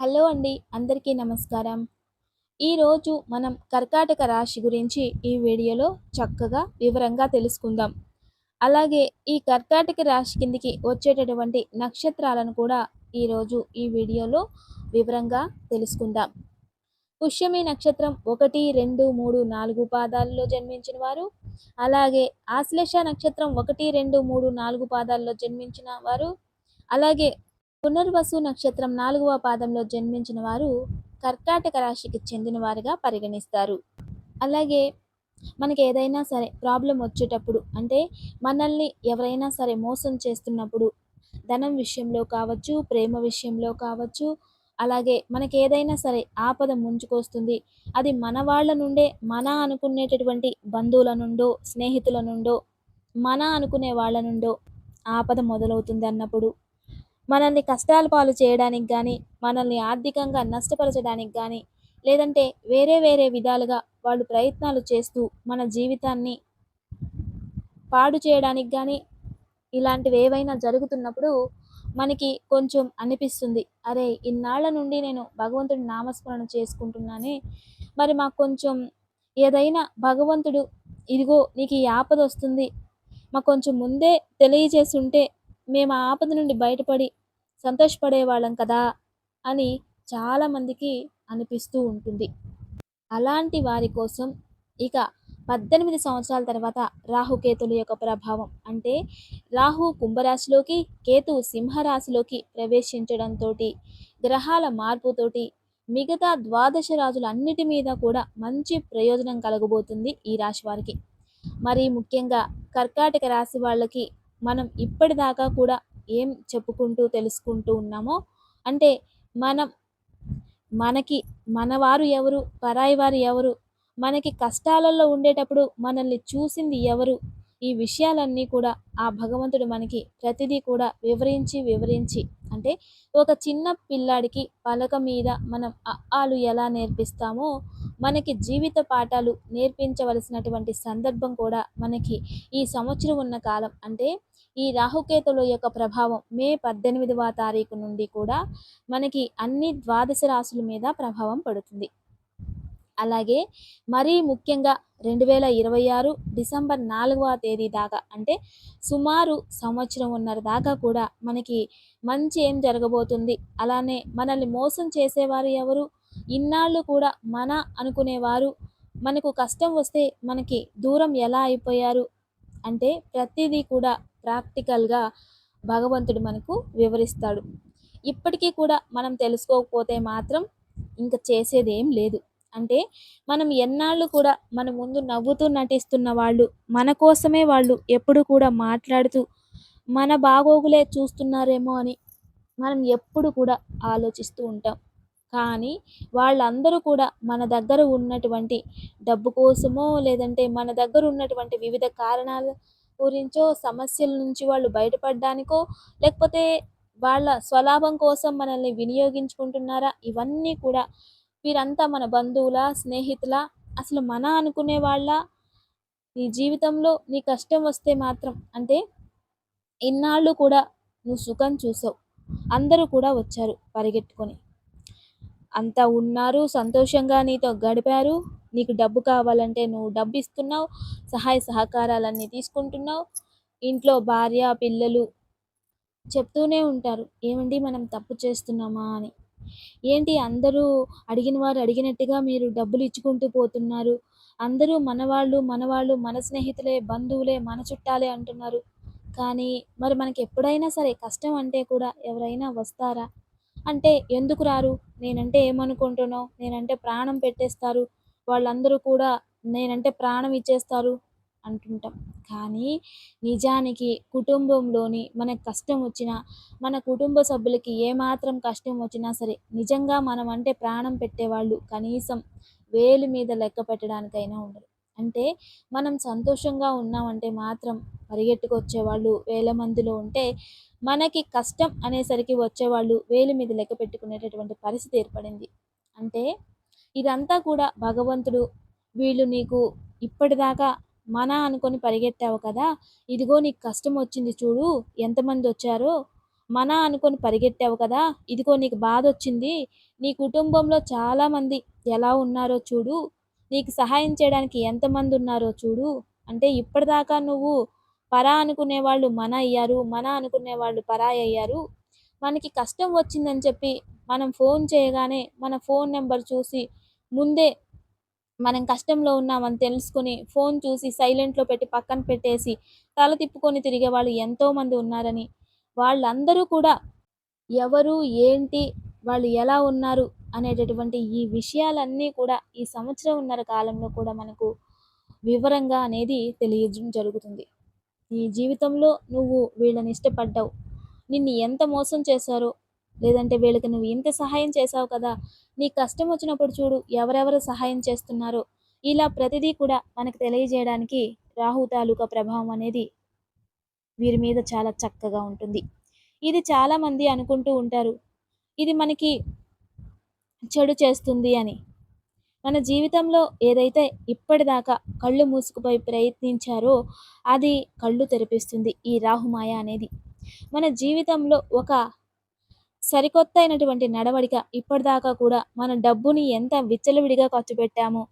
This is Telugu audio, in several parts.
హలో అండి అందరికీ నమస్కారం. ఈరోజు మనం కర్కాటక రాశి గురించి ఈ వీడియోలో చక్కగా వివరంగా తెలుసుకుందాం. అలాగే ఈ కర్కాటక రాశి కిందికి వచ్చేటటువంటి నక్షత్రాలను కూడా ఈరోజు ఈ వీడియోలో వివరంగా తెలుసుకుందాం. పుష్యమి నక్షత్రం ఒకటి రెండు మూడు నాలుగు పాదాల్లో జన్మించిన వారు అలాగే ఆశ్లేష నక్షత్రం ఒకటి రెండు మూడు నాలుగు పాదాల్లో జన్మించిన వారు అలాగే పునర్వసు నక్షత్రం నాలుగవ పాదంలో జన్మించిన వారు కర్కాటక రాశికి చెందిన వారుగా పరిగణిస్తారు. అలాగే మనకి ఏదైనా సరే ప్రాబ్లం వచ్చేటప్పుడు అంటే మనల్ని ఎవరైనా సరే మోసం చేస్తున్నప్పుడు ధనం విషయంలో కావచ్చు ప్రేమ విషయంలో కావచ్చు అలాగే మనకి ఏదైనా సరే ఆపద ముంచుకొస్తుంది. అది మన వాళ్ళ నుండే మన అనుకునేటటువంటి బంధువుల నుండో స్నేహితుల నుండో మన అనుకునే వాళ్ళ నుండో ఆపద మొదలవుతుంది అన్నప్పుడు మనల్ని కష్టాల పాలు చేయడానికి కానీ మనల్ని ఆర్థికంగా నష్టపరచడానికి కానీ లేదంటే వేరే వేరే విధాలుగా వాళ్ళు ప్రయత్నాలు చేస్తూ మన జీవితాన్ని పాడు చేయడానికి కానీ ఇలాంటివి ఏవైనా జరుగుతున్నప్పుడు మనకి కొంచెం అనిపిస్తుంది. అరే ఇన్నాళ్ళ నుండి నేను భగవంతుడి నామస్మరణ చేసుకుంటున్నానే. మరి మాకు కొంచెం ఏదైనా భగవంతుడు ఇదిగో నీకు ఈ ఆపద వస్తుంది. మాకు కొంచెం ముందే తెలియజేసి ఉంటే మేము ఆ ఆపద నుండి బయటపడి సంతోషపడే వాళ్ళం కదా అని చాలామందికి అనిపిస్తూ ఉంటుంది. అలాంటి వారి కోసం ఇక పద్దెనిమిది సంవత్సరాల తర్వాత రాహుకేతుల యొక్క ప్రభావం అంటే రాహు కుంభరాశిలోకి కేతు సింహరాశిలోకి ప్రవేశించడంతో గ్రహాల మార్పుతోటి మిగతా ద్వాదశ రాజులన్నిటి మీద కూడా మంచి ప్రయోజనం కలగబోతుంది ఈ రాశి వారికి. మరి ముఖ్యంగా కర్కాటక రాశి వాళ్ళకి మనం ఇప్పటిదాకా కూడా ఏం చెప్పుకుంటూ తెలుసుకుంటూ ఉన్నామో అంటే మనం మనకి మనవారు ఎవరు పరాయి వారు ఎవరు మనకి కష్టాలలో ఉండేటప్పుడు మనల్ని చూసింది ఎవరు ఈ విషయాలన్నీ కూడా ఆ భగవంతుడు మనకి ప్రతిదీ కూడా వివరించి వివరించి అంటే ఒక చిన్న పిల్లాడికి పలక మీద మనం ఆలు ఎలా నేర్పిస్తామో మనకి జీవిత పాఠాలు నేర్పించవలసినటువంటి సందర్భం కూడా మనకి ఈ సంవత్సరం ఉన్న కాలం అంటే ఈ రాహుకేతుల యొక్క ప్రభావం మే పద్దెనిమిదవ తారీఖు నుండి కూడా మనకి అన్ని ద్వాదశ రాశుల మీద ప్రభావం పడుతుంది. అలాగే మరీ ముఖ్యంగా రెండు వేల ఇరవై ఆరు డిసెంబర్ నాలుగవ తేదీ దాకా అంటే సుమారు సంవత్సరం ఉన్నర దాకా కూడా మనకి మంచి ఏం జరగబోతుంది. అలానే మనల్ని మోసం చేసేవారు ఎవరు? ఇన్నాళ్ళు కూడా మన అనుకునేవారు మనకు కష్టం వస్తే మనకి దూరం ఎలా అయిపోయారు? అంటే ప్రతిదీ కూడా ప్రాక్టికల్గా భగవంతుడు మనకు వివరిస్తాడు. ఇప్పటికీ కూడా మనం తెలుసుకోకపోతే మాత్రం ఇంకా చేసేది ఏం లేదు. అంటే మనం ఎన్నాళ్ళు కూడా మన ముందు నవ్వుతూ నటిస్తున్న వాళ్ళు మన కోసమే వాళ్ళు ఎప్పుడు కూడా మాట్లాడుతూ మన బాగోగులే చూస్తున్నారేమో అని మనం ఎప్పుడు కూడా ఆలోచిస్తూ ఉంటాం. కానీ వాళ్ళందరూ కూడా మన దగ్గర ఉన్నటువంటి డబ్బు కోసమో లేదంటే మన దగ్గర ఉన్నటువంటి వివిధ కారణాల గురించో సమస్యల నుంచి వాళ్ళు బయటపడడానికో లేకపోతే వాళ్ళ స్వలాభం కోసం మనల్ని వినియోగించుకుంటున్నారా? ఇవన్నీ కూడా వీరంతా మన బంధువుల స్నేహితుల అసలు మన అనుకునే వాళ్ళ నీ జీవితంలో నీ కష్టం వస్తే మాత్రం. అంటే ఇన్నాళ్ళు కూడా నువ్వు సుఖం చూసావు. అందరూ కూడా వచ్చారు పరిగెట్టుకొని అంతా ఉన్నారు సంతోషంగా నీతో గడిపారు. నీకు డబ్బు కావాలంటే నువ్వు డబ్బు ఇస్తున్నావు సహాయ సహకారాలన్నీ తీసుకుంటున్నావు. ఇంట్లో భార్య పిల్లలు చెప్తూనే ఉంటారు ఏమండి మనం తప్పు చేస్తున్నామా? అని. ఏంటి అందరూ అడిగిన వారు అడిగినట్టుగా మీరు డబ్బులు ఇచ్చుకుంటూ పోతున్నారు. అందరూ మనవాళ్ళు మనవాళ్ళు మన స్నేహితులే బంధువులే మన చుట్టాలే అంటున్నారు. కానీ మరి మనకి ఎప్పుడైనా సరే కష్టం అంటే కూడా ఎవరైనా వస్తారా? అంటే ఎందుకు రారు? నేనంటే ఏమనుకుంటున్నావు? నేనంటే ప్రాణం పెట్టేస్తారు. వాళ్ళందరూ కూడా నేనంటే ప్రాణం ఇచ్చేస్తారు అంటుంటాం. కానీ నిజానికి కుటుంబంలోని మనకు కష్టం వచ్చినా మన కుటుంబ సభ్యులకి ఏమాత్రం కష్టం వచ్చినా సరే నిజంగా మనం అంటే ప్రాణం పెట్టేవాళ్ళు కనీసం వేలు మీద లెక్క పెట్టడానికైనా ఉండరు. అంటే మనం సంతోషంగా ఉన్నామంటే మాత్రం పరిగెట్టుకొచ్చేవాళ్ళు వేల మందిలో ఉంటే మనకి కష్టం అనేసరికి వచ్చేవాళ్ళు వేలు మీద లెక్క పెట్టుకునేటటువంటి పరిస్థితి ఏర్పడింది. అంటే ఇదంతా కూడా భగవంతుడు వీళ్ళు నీకు ఇప్పటిదాకా మన అనుకొని పరిగెత్తావు కదా? ఇదిగో నీకు కష్టం వచ్చింది చూడు ఎంతమంది వచ్చారో? మన అనుకొని పరిగెత్తావు కదా? ఇదిగో నీకు బాధ వచ్చింది. నీ కుటుంబంలో చాలామంది ఎలా ఉన్నారో చూడు. నీకు సహాయం చేయడానికి ఎంతమంది ఉన్నారో చూడు. అంటే ఇప్పటిదాకా నువ్వు పరా అనుకునే వాళ్ళు మన అయ్యారు మన అనుకునే వాళ్ళు పరాయి అయ్యారు. మనకి కష్టం వచ్చిందని చెప్పి మనం ఫోన్ చేయగానే మన ఫోన్ నెంబర్ చూసి ముందే మనం కష్టంలో ఉన్నామని తెలుసుకుని ఫోన్ చూసి సైలెంట్లో పెట్టి పక్కన పెట్టేసి తల తిప్పుకొని తిరిగే వాళ్ళు ఎంతోమంది ఉన్నారని. వాళ్ళందరూ కూడా ఎవరు ఏంటి వాళ్ళు ఎలా ఉన్నారు అనేటటువంటి ఈ విషయాలన్నీ కూడా ఈ సంవత్సరం ఉన్నర కాలంలో కూడా మనకు వివరంగా అనేది తెలియజం జరుగుతుంది. నీ జీవితంలో నువ్వు వీళ్ళని ఇష్టపడ్డావు. నిన్ను ఎంత మోసం చేశారో లేదంటే వీళ్ళకి నువ్వు ఇంత సహాయం చేశావు కదా నీ కష్టం వచ్చినప్పుడు చూడు ఎవరెవరు సహాయం చేస్తున్నారో. ఇలా ప్రతిదీ కూడా మనకు తెలియజేయడానికి రాహు తాలూకా ప్రభావం అనేది వీరి మీద చాలా చక్కగా ఉంటుంది. ఇది చాలామంది అనుకుంటూ ఉంటారు ఇది మనకి చెడు చేస్తుంది అని. మన జీవితంలో ఏదైతే ఇప్పటిదాకా కళ్ళు మూసుకుపోయి ప్రయత్నించారో అది కళ్ళు తెరిపిస్తుంది ఈ రాహుమాయ అనేది. మన జీవితంలో ఒక సరికొత్త అయినటువంటి నడవడిక ఇప్పటిదాకా కూడా మన డబ్బుని ఎంత విచ్చలవిడిగా ఖర్చు పెట్టామో.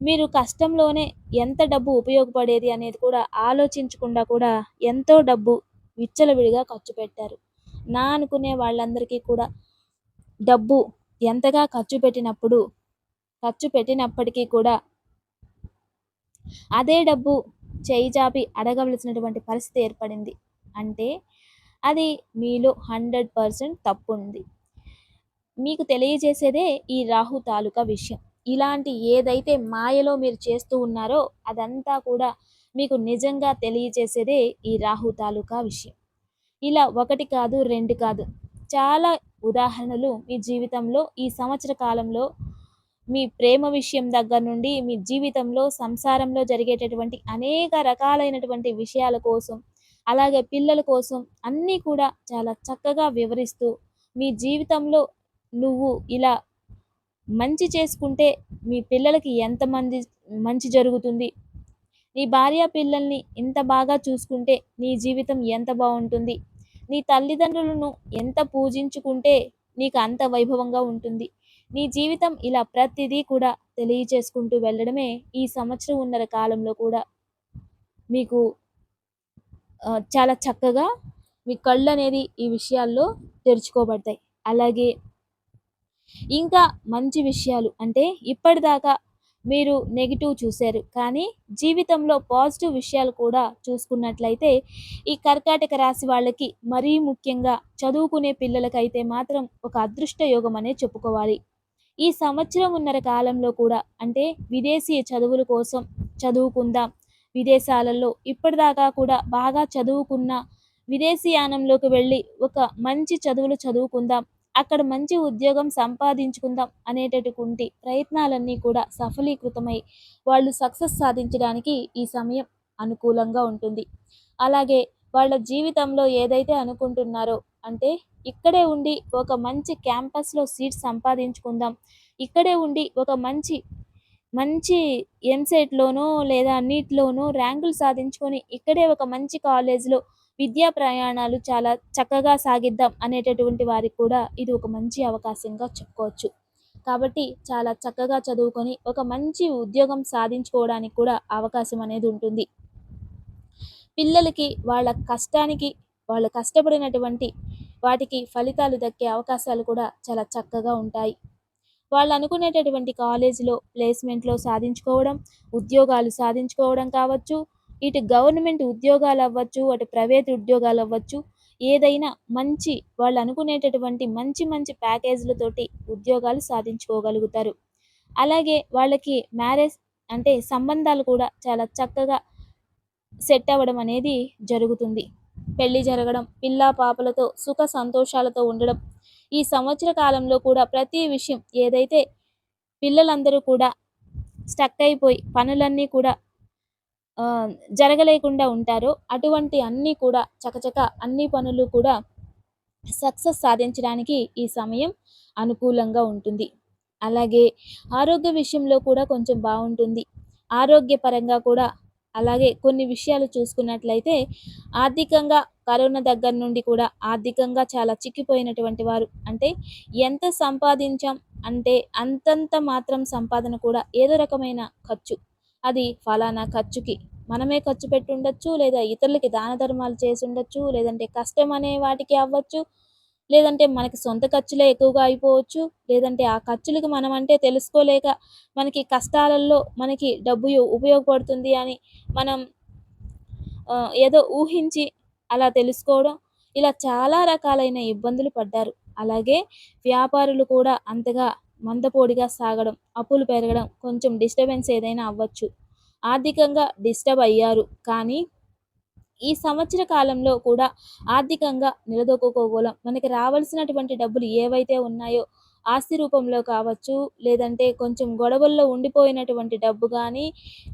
మీరు కష్టంలోనే ఎంత డబ్బు ఉపయోగపడేది అనేది కూడా ఆలోచించకుండా కూడా ఎంతో డబ్బు విచ్చలవిడిగా ఖర్చు పెట్టారు. నా అనుకునే వాళ్ళందరికీ కూడా డబ్బు ఎంతగా ఖర్చు పెట్టినప్పుడు ఖర్చు పెట్టినప్పటికీ కూడా అదే డబ్బు చేయి జాపి అడగవలసినటువంటి పరిస్థితి ఏర్పడింది. అంటే అది మీలో హండ్రెడ్ పర్సెంట్ తప్పు ఉంది మీకు తెలియజేసేదే ఈ రాహు తాలూకా విషయం. ఇలాంటి ఏదైతే మాయలో మీరు చేస్తూ ఉన్నారో అదంతా కూడా మీకు నిజంగా తెలియజేసేదే ఈ రాహు తాలూకా విషయం. ఇలా ఒకటి కాదు రెండు కాదు. చాలా ఉదాహరణలు మీ జీవితంలో ఈ సంవత్సర కాలంలో మీ ప్రేమ విషయం దగ్గర నుండి మీ జీవితంలో సంసారంలో జరిగేటటువంటి అనేక రకాలైనటువంటి విషయాల కోసం అలాగే పిల్లల కోసం అన్నీ కూడా చాలా చక్కగా వివరిస్తూ మీ జీవితంలో నువ్వు ఇలా మంచి చేసుకుంటే మీ పిల్లలకి ఎంత మంది మంచి జరుగుతుంది. నీ భార్య పిల్లల్ని ఇంత బాగా చూసుకుంటే నీ జీవితం ఎంత బాగుంటుంది. నీ తల్లిదండ్రులను ఎంత పూజించుకుంటే నీకు అంత వైభవంగా ఉంటుంది. నీ జీవితం ఇలా ప్రతిదీ కూడా తెలియచేసుకుంటూ వెళ్ళడమే ఈ సంవత్సరం ఉన్నర కాలంలో కూడా మీకు చాలా చక్కగా మీ కళ్ళు అనేది ఈ విషయాల్లో తెరుచుకోబడతాయి. అలాగే ఇంకా మంచి విషయాలు అంటే ఇప్పటిదాకా మీరు నెగిటివ్ చూశారు. కానీ జీవితంలో పాజిటివ్ విషయాలు కూడా చూసుకున్నట్లయితే ఈ కర్కాటక రాశి వాళ్ళకి మరీ ముఖ్యంగా చదువుకునే పిల్లలకైతే మాత్రం ఒక అదృష్ట యోగం అనే చెప్పుకోవాలి. ఈ సంవత్సరం ఉన్నర కాలంలో కూడా అంటే విదేశీ చదువుల కోసం చదువుకుందాం విదేశాలలో ఇప్పటిదాకా కూడా బాగా చదువుకున్న విదేశీయానంలోకి వెళ్ళి ఒక మంచి చదువులు చదువుకుందాం అక్కడ మంచి ఉద్యోగం సంపాదించుకుందాం అనేటటువంటి ప్రయత్నాలన్నీ కూడా సఫలీకృతమై వాళ్ళు సక్సెస్ సాధించడానికి ఈ సమయం అనుకూలంగా ఉంటుంది. అలాగే వాళ్ళ జీవితంలో ఏదైతే అనుకుంటున్నారో అంటే ఇక్కడే ఉండి ఒక మంచి క్యాంపస్లో సీట్ సంపాదించుకుందాం ఇక్కడే ఉండి ఒక మంచి మంచి ఎంసెట్లోనో లేదా నీట్లోనో ర్యాంకులు సాధించుకొని ఇక్కడే ఒక మంచి కాలేజ్లో విద్యా ప్రయాణాలు చాలా చక్కగా సాగిద్దాం అనేటటువంటి వారికి కూడా ఇది ఒక మంచి అవకాశంగా చెప్పుకోవచ్చు. కాబట్టి చాలా చక్కగా చదువుకొని ఒక మంచి ఉద్యోగం సాధించుకోవడానికి కూడా అవకాశం అనేది ఉంటుంది. పిల్లలకి వాళ్ళ కష్టానికి వాళ్ళు కష్టపడినటువంటి వాటికి ఫలితాలు దక్కే అవకాశాలు కూడా చాలా చక్కగా ఉంటాయి. వాళ్ళు అనుకునేటటువంటి కాలేజీలో ప్లేస్మెంట్లో సాధించుకోవడం ఉద్యోగాలు సాధించుకోవడం కావచ్చు ఇటు గవర్నమెంట్ ఉద్యోగాలు అవ్వచ్చు అటు ప్రైవేట్ ఉద్యోగాలు అవ్వచ్చు ఏదైనా మంచి వాళ్ళు అనుకునేటటువంటి మంచి మంచి ప్యాకేజీలతోటి ఉద్యోగాలు సాధించుకోగలుగుతారు. అలాగే వాళ్ళకి మ్యారేజ్ అంటే సంబంధాలు కూడా చాలా చక్కగా సెట్ అవ్వడం అనేది జరుగుతుంది. పెళ్ళి జరగడం పిల్ల పాపలతో సుఖ సంతోషాలతో ఉండడం ఈ సంవత్సర కాలంలో కూడా ప్రతి విషయం ఏదైతే పిల్లలందరూ కూడా స్టక్ అయిపోయి పనులన్నీ కూడా జరగలేకుండా ఉంటారో అటువంటి అన్నీ కూడా చకచక అన్ని పనులు కూడా సక్సెస్ సాధించడానికి ఈ సమయం అనుకూలంగా ఉంటుంది. అలాగే ఆరోగ్య విషయంలో కూడా కొంచెం బాగుంటుంది. ఆరోగ్యపరంగా కూడా అలాగే కొన్ని విషయాలు చూసుకున్నట్లయితే ఆర్థికంగా కరోనా దగ్గర నుండి కూడా ఆర్థికంగా చాలా చిక్కిపోయినటువంటి వారు. అంటే ఎంత సంపాదించాం అంటే అంతంత మాత్రం సంపాదన కూడా ఏదో రకమైన ఖర్చు. అది ఫలానా ఖర్చుకి మనమే ఖర్చు పెట్టి ఉండొచ్చు లేదా ఇతరులకి దాన ధర్మాలు చేసి ఉండొచ్చు లేదంటే కష్టం అనే వాటికి అవ్వచ్చు లేదంటే మనకి సొంత ఖర్చులే ఎక్కువగా అయిపోవచ్చు. లేదంటే ఆ ఖర్చులకు మనం అంటే తెలుసుకోలేక మనకి కష్టాలలో మనకి డబ్బు ఉపయోగపడుతుంది అని మనం ఏదో ఊహించి అలా తెలుసుకోవడం ఇలా చాలా రకాలైన ఇబ్బందులు పడ్డారు. అలాగే వ్యాపారులు కూడా అంతగా మందపోడిగా సాగడం అప్పులు పెరగడం కొంచెం డిస్టర్బెన్స్ ఏదైనా అవ్వచ్చు. ఆర్థికంగా డిస్టర్బ్ అయ్యారు. కానీ ఈ సంవత్సర కాలంలో కూడా ఆర్థికంగా నిలదొక్కుకోగలం. మనకి రావాల్సినటువంటి డబ్బులు ఏవైతే ఉన్నాయో ఆస్తి రూపంలో కావచ్చు లేదంటే కొంచెం గొడవల్లో ఉండిపోయినటువంటి డబ్బు కానీ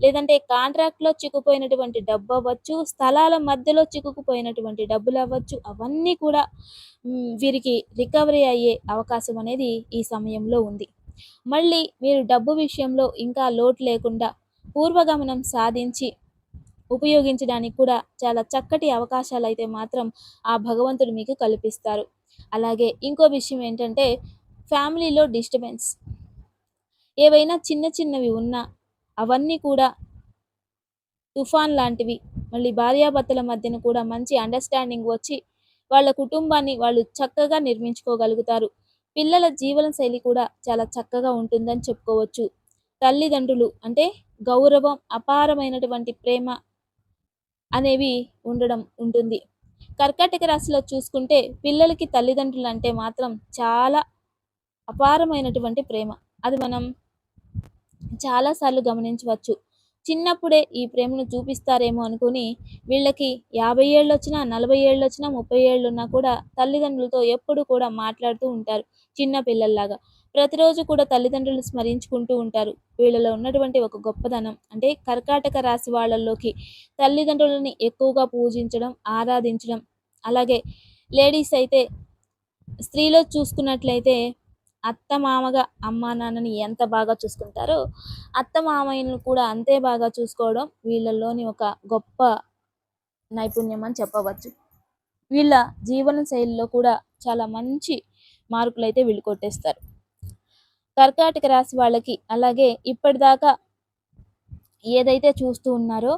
లేదంటే కాంట్రాక్ట్లో చిక్కుపోయినటువంటి డబ్బు అవ్వచ్చు స్థలాల మధ్యలో చిక్కుకుపోయినటువంటి డబ్బులు అవ్వచ్చు అవన్నీ కూడా వీరికి రికవరీ అయ్యే అవకాశం అనేది ఈ సమయంలో ఉంది. మళ్ళీ మీరు డబ్బు విషయంలో ఇంకా లోటు లేకుండా పూర్వగమనం సాధించి ఉపయోగించడానికి కూడా చాలా చక్కటి అవకాశాలు అయితే మాత్రం ఆ భగవంతుడు మీకు కల్పిస్తారు. అలాగే ఇంకో విషయం ఏంటంటే ఫ్యామిలీలో డిస్టర్బెన్స్. ఏవైనా చిన్న చిన్నవి ఉన్నా అవన్నీ కూడా తుఫాన్ లాంటివి మళ్ళీ భార్యాభర్తల మధ్యన కూడా మంచి అండర్స్టాండింగ్ వచ్చి వాళ్ళ కుటుంబాన్ని వాళ్ళు చక్కగా నిర్మించుకోగలుగుతారు. పిల్లల జీవన శైలి కూడా చాలా చక్కగా ఉంటుందని చెప్పుకోవచ్చు. తల్లిదండ్రులు అంటే గౌరవం అపారమైనటువంటి ప్రేమ అనేవి ఉండడం ఉంటుంది. కర్కాటక రాశిలో చూసుకుంటే పిల్లలకి తల్లిదండ్రులు అంటే మాత్రం చాలా అపారమైనటువంటి ప్రేమ. అది మనం చాలాసార్లు గమనించవచ్చు. చిన్నప్పుడే ఈ ప్రేమను చూపిస్తారేమో అనుకుని వీళ్ళకి యాభై ఏళ్ళు వచ్చినా నలభై ఏళ్ళు వచ్చినా ముప్పై ఏళ్ళు ఉన్నా కూడా తల్లిదండ్రులతో ఎప్పుడు కూడా మాట్లాడుతూ ఉంటారు చిన్న పిల్లల్లాగా. ప్రతిరోజు కూడా తల్లిదండ్రులు స్మరించుకుంటూ ఉంటారు. వీళ్ళలో ఉన్నటువంటి ఒక గొప్పదనం అంటే కర్కాటక రాశి వాళ్ళల్లోకి తల్లిదండ్రులని ఎక్కువగా పూజించడం ఆరాధించడం. అలాగే లేడీస్ అయితే స్త్రీలో చూసుకున్నట్లయితే అత్త మామగా అమ్మా నాన్నని ఎంత బాగా చూసుకుంటారో అత్త మామయ్యను కూడా అంతే బాగా చూసుకోవడం వీళ్ళల్లోని ఒక గొప్ప నైపుణ్యం అని చెప్పవచ్చు. వీళ్ళ జీవన శైలిలో కూడా చాలా మంచి మార్కులు అయితే వీళ్ళు కొట్టేస్తారు. కర్కాటక రాశి వాళ్ళకి అలాగే ఇప్పటిదాకా ఏదైతే చూస్తూ ఉన్నారో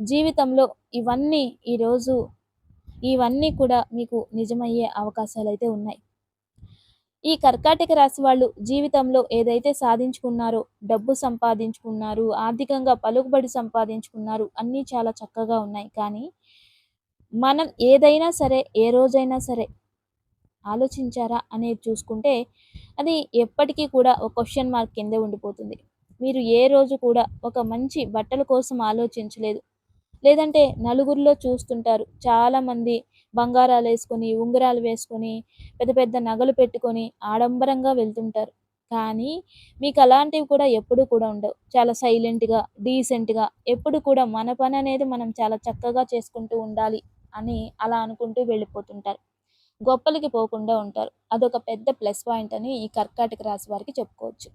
జీవితంలో ఇవన్నీ ఈరోజు ఇవన్నీ కూడా మీకు నిజమయ్యే అవకాశాలు అయితే ఉన్నాయి. ఈ కర్కాటక రాశి వాళ్ళు జీవితంలో ఏదైతే సాధించుకున్నారో డబ్బు సంపాదించుకున్నారు ఆర్థికంగా పలుకుబడి సంపాదించుకున్నారు అన్నీ చాలా చక్కగా ఉన్నాయి. కానీ మనం ఏదైనా సరే ఏ రోజైనా సరే ఆలోచించారా అనేది చూసుకుంటే అది ఎప్పటికీ కూడా ఒక క్వశ్చన్ మార్క్ కిందే ఉండిపోతుంది. మీరు ఏ రోజు కూడా ఒక మంచి బట్టల కోసం ఆలోచించలేదు. లేదంటే నలుగురిలో చూస్తుంటారు. చాలామంది బంగారాలు వేసుకొని ఉంగరాలు వేసుకొని పెద్ద పెద్ద నగలు పెట్టుకొని ఆడంబరంగా వెళ్తుంటారు. కానీ మీకు అలాంటివి కూడా ఎప్పుడు కూడా ఉండవు. చాలా సైలెంట్గా డీసెంట్గా ఎప్పుడు కూడా మన పని అనేది మనం చాలా చక్కగా చేసుకుంటూ ఉండాలి అని అలా అనుకుంటూ వెళ్ళిపోతుంటారు. గొప్పలకి పోకుండా ఉంటారు. అదొక పెద్ద ప్లస్ పాయింట్ అని ఈ కర్కాటక రాశి వారికి చెప్పుకోవచ్చు.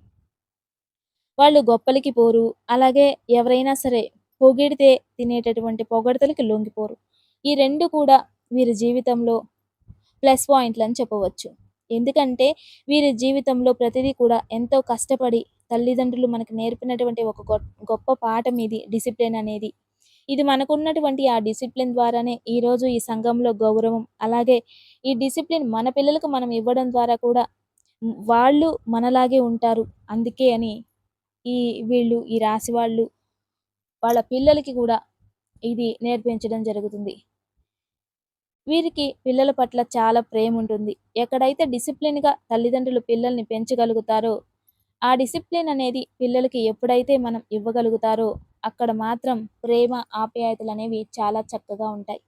వాళ్ళు గొప్పలకి పోరు. అలాగే ఎవరైనా సరే పొగిడితే తినేటటువంటి పొగడతలకి లొంగిపోరు. ఈ రెండు కూడా వీరి జీవితంలో ప్లస్ పాయింట్లు అని చెప్పవచ్చు. ఎందుకంటే వీరి జీవితంలో ప్రతిదీ కూడా ఎంతో కష్టపడి తల్లిదండ్రులు మనకు నేర్పినటువంటి ఒక గొప్ప పాఠం ఇది డిసిప్లిన్ అనేది. ఇది మనకున్నటువంటి ఆ డిసిప్లిన్ ద్వారానే ఈరోజు ఈ సంఘంలో గౌరవం. అలాగే ఈ డిసిప్లిన్ మన పిల్లలకు మనం ఇవ్వడం ద్వారా కూడా వాళ్ళు మనలాగే ఉంటారు. అందుకే అని ఈ వీళ్ళు ఈ రాశి వాళ్ళు వాళ్ళ పిల్లలకి కూడా ఇది నేర్పించడం జరుగుతుంది. వీరికి పిల్లల పట్ల చాలా ప్రేమ ఉంటుంది. ఎక్కడైతే డిసిప్లిన్గా తల్లిదండ్రులు పిల్లల్ని పెంచగలుగుతారో ఆ డిసిప్లిన్ అనేది పిల్లలకి ఎప్పుడైతే మనం ఇవ్వగలుగుతారో అక్కడ మాత్రం ప్రేమ ఆప్యాయతలు అనేవి చాలా చక్కగా ఉంటాయి.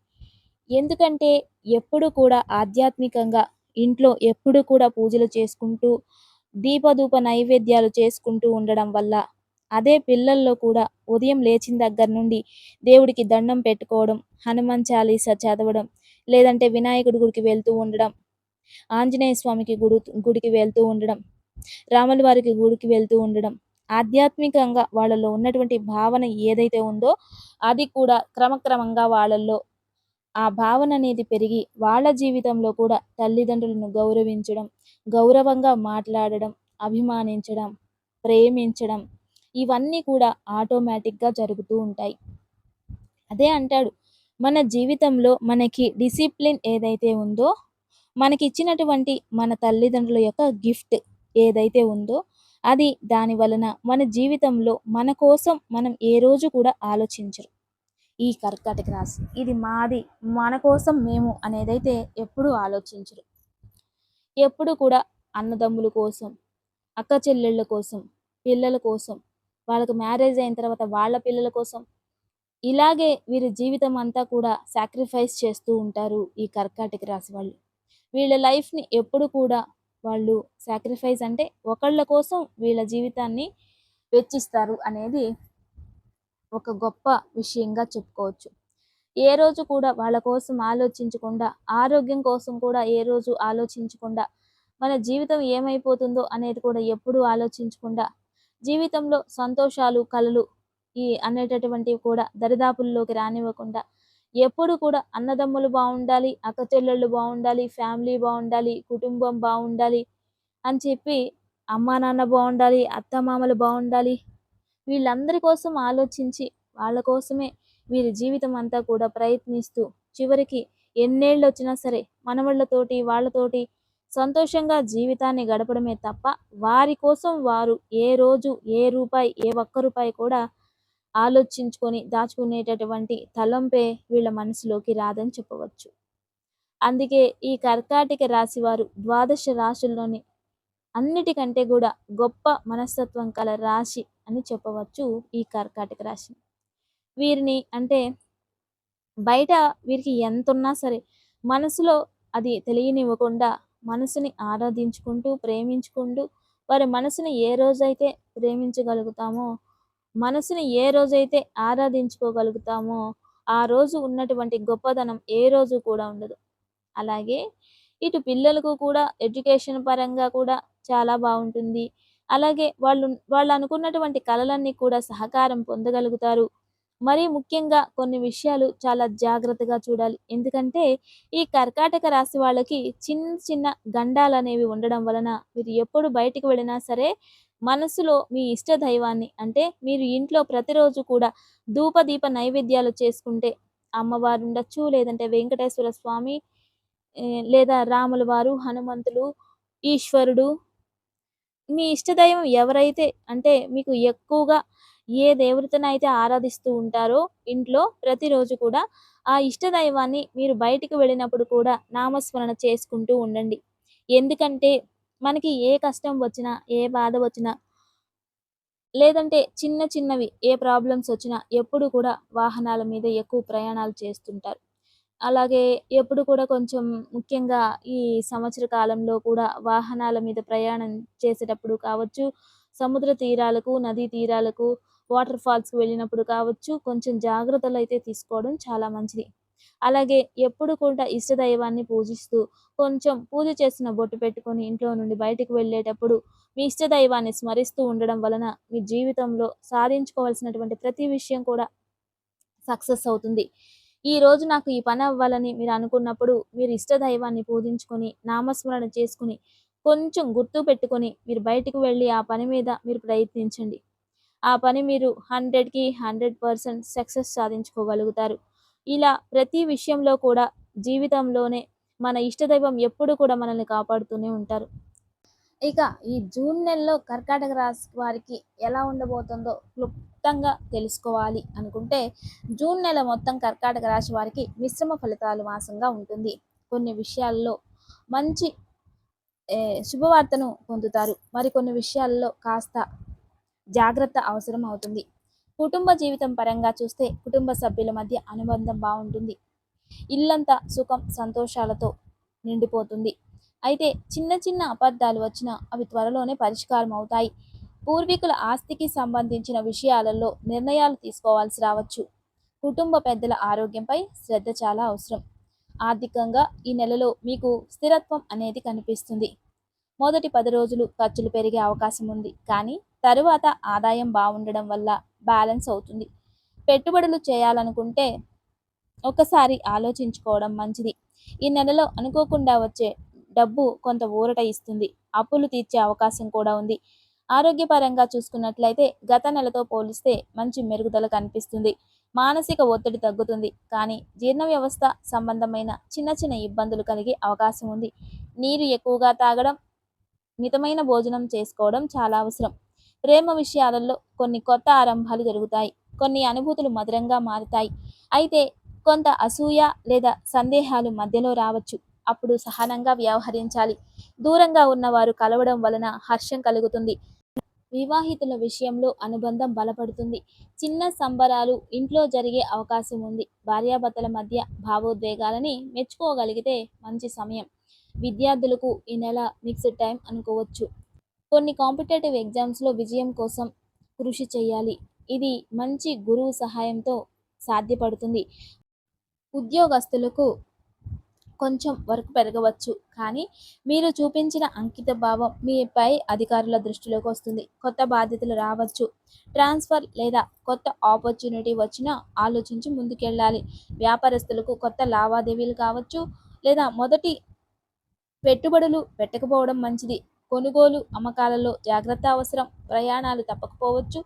ఎందుకంటే ఎప్పుడు కూడా ఆధ్యాత్మికంగా ఇంట్లో ఎప్పుడు కూడా పూజలు చేసుకుంటూ దీపధూప నైవేద్యాలు చేసుకుంటూ ఉండడం వల్ల అదే పిల్లల్లో కూడా ఉదయం లేచిన దగ్గర నుండి దేవుడికి దండం పెట్టుకోవడం హనుమాన్ చాలీస చదవడం లేదంటే వినాయకుడి గుడికి వెళ్తూ ఉండడం ఆంజనేయ స్వామికి గుడి గుడికి వెళ్తూ ఉండడం రాముల వారికి గుడికి వెళ్తూ ఉండడం ఆధ్యాత్మికంగా వాళ్ళలో ఉన్నటువంటి భావన ఏదైతే ఉందో అది కూడా క్రమక్రమంగా వాళ్ళల్లో ఆ భావన అనేది పెరిగి వాళ్ళ జీవితంలో కూడా తల్లిదండ్రులను గౌరవించడం గౌరవంగా మాట్లాడడం అభిమానించడం ప్రేమించడం ఇవన్నీ కూడా ఆటోమేటిక్గా జరుగుతూ ఉంటాయి. అదే అంటాడు మన జీవితంలో మనకి డిసిప్లిన్ ఏదైతే ఉందో మనకి ఇచ్చినటువంటి మన తల్లిదండ్రుల యొక్క గిఫ్ట్ ఏదైతే ఉందో అది దాని వలన మన జీవితంలో మన కోసం మనం ఏ రోజు కూడా ఆలోచించరు. ఈ కర్కాటక రాశి ఇది మాది మన కోసం మేము అనేదైతే ఎప్పుడూ ఆలోచించరు. ఎప్పుడు కూడా అన్నదమ్ముల కోసం అక్క చెల్లెళ్ళ కోసం పిల్లల కోసం వాళ్ళకు మ్యారేజ్ అయిన తర్వాత వాళ్ళ పిల్లల కోసం ఇలాగే వీరి జీవితం అంతా కూడా సాక్రిఫైస్ చేస్తూ ఉంటారు ఈ కర్కాటక రాశి వాళ్ళు. వీళ్ళ లైఫ్ని ఎప్పుడు కూడా వాళ్ళు సాక్రిఫైస్ అంటే ఒకళ్ళ కోసం వీళ్ళ జీవితాన్ని వెచ్చిస్తారు అనేది ఒక గొప్ప విషయంగా చెప్పుకోవచ్చు. ఏ రోజు కూడా వాళ్ళ కోసం ఆలోచించకుండా ఆరోగ్యం కోసం కూడా ఏ రోజు ఆలోచించకుండా మన జీవితం ఏమైపోతుందో అనేది కూడా ఎప్పుడూ ఆలోచించకుండా జీవితంలో సంతోషాలు కలలు ఈ అనేటటువంటివి కూడా దరిదాపుల్లోకి రానివ్వకుండా ఎప్పుడు కూడా అన్నదమ్ములు బాగుండాలి అక్క చెల్లెళ్ళు బాగుండాలి ఫ్యామిలీ బాగుండాలి కుటుంబం బాగుండాలి అని చెప్పి అమ్మా నాన్న బాగుండాలి అత్తమామలు బాగుండాలి వీళ్ళందరి కోసం ఆలోచించి వాళ్ళ కోసమే వీరి జీవితం అంతా కూడా ప్రయత్నిస్తూ చివరికి ఎన్నేళ్ళు వచ్చినా సరే మనవళ్ళతోటి వాళ్ళతోటి సంతోషంగా జీవితాన్ని గడపడమే తప్ప వారి కోసం వారు ఏ రోజు ఏ రూపాయి ఏ ఒక్క రూపాయి కూడా ఆలోచించుకొని దాచుకునేటటువంటి తలంపే వీళ్ళ మనసులోకి రాదని చెప్పవచ్చు. అందుకే ఈ కర్కాటక రాశి వారు ద్వాదశ రాశుల్లోని అన్నిటికంటే కూడా గొప్ప మనస్తత్వం కల రాశి అని చెప్పవచ్చు ఈ కర్కాటక రాశి. వీరిని అంటే బయట వీరికి ఎంత ఉన్నా సరే మనసులో అది తెలియనివ్వకుండా మనసుని ఆరాధించుకుంటూ ప్రేమించుకుంటూ వారి మనసుని ఏ రోజైతే ప్రేమించగలుగుతామో మనసుని ఏ రోజైతే ఆరాధించుకోగలుగుతామో ఆ రోజు ఉన్నటువంటి గొప్పదనం ఏ రోజు కూడా ఉండదు. అలాగే ఇటు పిల్లలకు కూడా ఎడ్యుకేషన్ పరంగా కూడా చాలా బాగుంటుంది. అలాగే వాళ్ళు వాళ్ళు అనుకున్నటువంటి కళలన్నీ కూడా సహకారం పొందగలుగుతారు. మరీ ముఖ్యంగా కొన్ని విషయాలు చాలా జాగ్రత్తగా చూడాలి. ఎందుకంటే ఈ కర్కాటక రాశి వాళ్ళకి చిన్న చిన్న గండాలు అనేవి ఉండడం వలన మీరు ఎప్పుడు బయటికి వెళ్ళినా సరే మనసులో మీ ఇష్ట దైవాన్ని అంటే మీరు ఇంట్లో ప్రతిరోజు కూడా ధూపదీప నైవేద్యాలు చేసుకుంటే అమ్మవారు ఉండొచ్చు లేదంటే వెంకటేశ్వర స్వామి లేదా రాముల వారు హనుమంతులు ఈశ్వరుడు మీ ఇష్టదైవం ఎవరైతే అంటే మీకు ఎక్కువగా ఏ దేవతనైతే ఆరాధిస్తూ ఉంటారో ఇంట్లో ప్రతిరోజు కూడా ఆ ఇష్టదైవాన్ని మీరు బయటికి వెళ్ళినప్పుడు కూడా నామస్మరణ చేసుకుంటూ ఉండండి. ఎందుకంటే మనకి ఏ కష్టం వచ్చినా ఏ బాధ వచ్చినా లేదంటే చిన్న చిన్నవి ఏ ప్రాబ్లమ్స్ వచ్చినా ఎప్పుడు కూడా వాహనాల మీద ఎక్కువ ప్రయాణాలు చేస్తుంటారు. అలాగే ఎప్పుడు కూడా కొంచెం ముఖ్యంగా ఈ సంవత్సర కాలంలో కూడా వాహనాల మీద ప్రయాణం చేసేటప్పుడు కావచ్చు సముద్ర తీరాలకు నదీ తీరాలకు వాటర్ ఫాల్స్కి వెళ్ళినప్పుడు కావచ్చు కొంచెం జాగ్రత్తలు అయితే తీసుకోవడం చాలా మంచిది. అలాగే ఎప్పుడు కూడా ఇష్టదైవాన్ని పూజిస్తూ కొంచెం పూజ చేసిన బొట్టు పెట్టుకొని ఇంట్లో నుండి బయటకు వెళ్ళేటప్పుడు మీ ఇష్టదైవాన్ని స్మరిస్తూ ఉండడం వలన మీ జీవితంలో సాధించుకోవాల్సినటువంటి ప్రతి విషయం కూడా సక్సెస్ అవుతుంది. ఈ రోజు నాకు ఈ పని అవ్వాలని మీరు అనుకున్నప్పుడు మీరు ఇష్టదైవాన్ని పూజించుకొని నామస్మరణ చేసుకుని కొంచెం గుర్తు పెట్టుకొని మీరు బయటకు వెళ్ళి ఆ పని మీద మీరు ప్రయత్నించండి. ఆ పని మీరు హండ్రెడ్కి హండ్రెడ్ పర్సెంట్ సక్సెస్ సాధించుకోగలుగుతారు. ఇలా ప్రతి విషయంలో కూడా జీవితంలోనే మన ఇష్టదైవం ఎప్పుడు కూడా మనల్ని కాపాడుతూనే ఉంటారు. ఇక ఈ జూన్ నెలలో కర్కాటక రాశి వారికి ఎలా ఉండబోతుందో క్లుప్తంగా తెలుసుకోవాలి అనుకుంటే జూన్ నెల మొత్తం కర్కాటక రాశి వారికి మిశ్రమ ఫలితాలు మాసంగా ఉంటుంది. కొన్ని విషయాల్లో మంచి శుభవార్తను పొందుతారు. మరికొన్ని విషయాల్లో కాస్త జాగ్రత్త అవసరం అవుతుంది. కుటుంబ జీవితం పరంగా చూస్తే కుటుంబ సభ్యుల మధ్య అనుబంధం బాగుంటుంది. ఇల్లంతా సుఖం సంతోషాలతో నిండిపోతుంది. అయితే చిన్న చిన్న అబద్ధాలు వచ్చినా అవి త్వరలోనే పరిష్కారం అవుతాయి. పూర్వీకుల ఆస్తికి సంబంధించిన విషయాలలో నిర్ణయాలు తీసుకోవాల్సి రావచ్చు. కుటుంబ పెద్దల ఆరోగ్యంపై శ్రద్ధ చాలా అవసరం. ఆర్థికంగా ఈ నెలలో మీకు స్థిరత్వం అనేది కనిపిస్తుంది. మొదటి పది రోజులు ఖర్చులు పెరిగే అవకాశం ఉంది. కానీ తరువాత ఆదాయం బాగుండడం వల్ల బ్యాలెన్స్ అవుతుంది. పెట్టుబడులు చేయాలనుకుంటే ఒకసారి ఆలోచించుకోవడం మంచిది. ఈ నెలలో అనుకోకుండా వచ్చే డబ్బు కొంత ఊరట ఇస్తుంది. అప్పులు తీర్చే అవకాశం కూడా ఉంది. ఆరోగ్యపరంగా చూసుకున్నట్లయితే గత నెలతో పోలిస్తే మంచి మెరుగుదల కనిపిస్తుంది. మానసిక ఒత్తిడి తగ్గుతుంది. కానీ జీర్ణ వ్యవస్థ సంబంధమైన చిన్న చిన్న ఇబ్బందులు కలిగే అవకాశం ఉంది. నీరు ఎక్కువగా తాగడం మితమైన భోజనం చేసుకోవడం చాలా అవసరం. ప్రేమ విషయాలలో కొన్ని కొత్త ఆరంభాలు జరుగుతాయి. కొన్ని అనుభూతులు మధురంగా మారుతాయి. అయితే కొంత అసూయ లేదా సందేహాలు మధ్యలో రావచ్చు. అప్పుడు సహనంగా వ్యవహరించాలి. దూరంగా ఉన్నవారు కలవడం వలన హర్షం కలుగుతుంది. వివాహితుల విషయంలో అనుబంధం బలపడుతుంది. చిన్న సంబరాలు ఇంట్లో జరిగే అవకాశం ఉంది. భార్యాభర్తల మధ్య భావోద్వేగాలని మెచ్చుకోగలిగితే మంచి సమయం. విద్యార్థులకు ఈ నెల మిక్స్డ్ టైం అనుకోవచ్చు. కొన్ని కాంపిటేటివ్ ఎగ్జామ్స్లో విజయం కోసం కృషి చేయాలి. ఇది మంచి గురువు సహాయంతో సాధ్యపడుతుంది. ఉద్యోగస్తులకు కొంచెం వర్క్ పెరగవచ్చు. కానీ మీరు చూపించిన అంకిత భావం మీపై అధికారుల దృష్టిలోకి వస్తుంది. కొత్త బాధ్యతలు రావచ్చు. ట్రాన్స్ఫర్ లేదా కొత్త ఆపర్చునిటీ వచ్చినా ఆలోచించి ముందుకెళ్ళాలి. వ్యాపారస్తులకు కొత్త లావాదేవీలు కావచ్చు లేదా మొదటి పెట్టుబడులు పెట్టకపోవడం మంచిది. కొనుగోలు అమ్మకాలలో జాగ్రత్త అవసరం. ప్రయాణాలు తప్పకపోవచ్చు.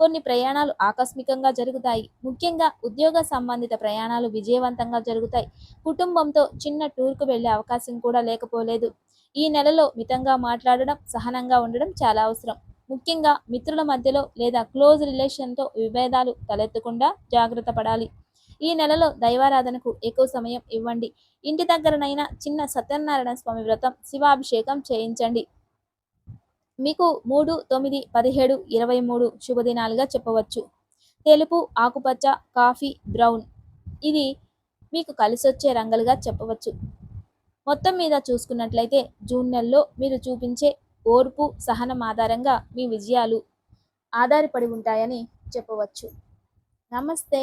కొన్ని ప్రయాణాలు ఆకస్మికంగా జరుగుతాయి. ముఖ్యంగా ఉద్యోగ సంబంధిత ప్రయాణాలు విజయవంతంగా జరుగుతాయి. కుటుంబంతో చిన్న టూర్కు వెళ్ళే అవకాశం కూడా లేకపోలేదు. ఈ నెలలో మితంగా మాట్లాడడం సహనంగా ఉండడం చాలా అవసరం. ముఖ్యంగా మిత్రుల మధ్యలో లేదా క్లోజ్ రిలేషన్తో విభేదాలు తలెత్తకుండా జాగ్రత్త పడాలి. ఈ నెలలో దైవారాధనకు ఎక్కువ సమయం ఇవ్వండి. ఇంటి దగ్గరనైనా చిన్న సత్యనారాయణ స్వామి వ్రతం శివాభిషేకం చేయించండి. మీకు మూడు తొమ్మిది పదిహేడు ఇరవై మూడు శుభదినాలుగా చెప్పవచ్చు. తెలుపు ఆకుపచ్చ కాఫీ బ్రౌన్ ఇది మీకు కలిసొచ్చే రంగులుగా చెప్పవచ్చు. మొత్తం మీద చూసుకున్నట్లయితే జూన్ నెలలో మీరు చూపించే ఓర్పు సహనం ఆధారంగా మీ విజయాలు ఆధారపడి ఉంటాయని చెప్పవచ్చు. నమస్తే!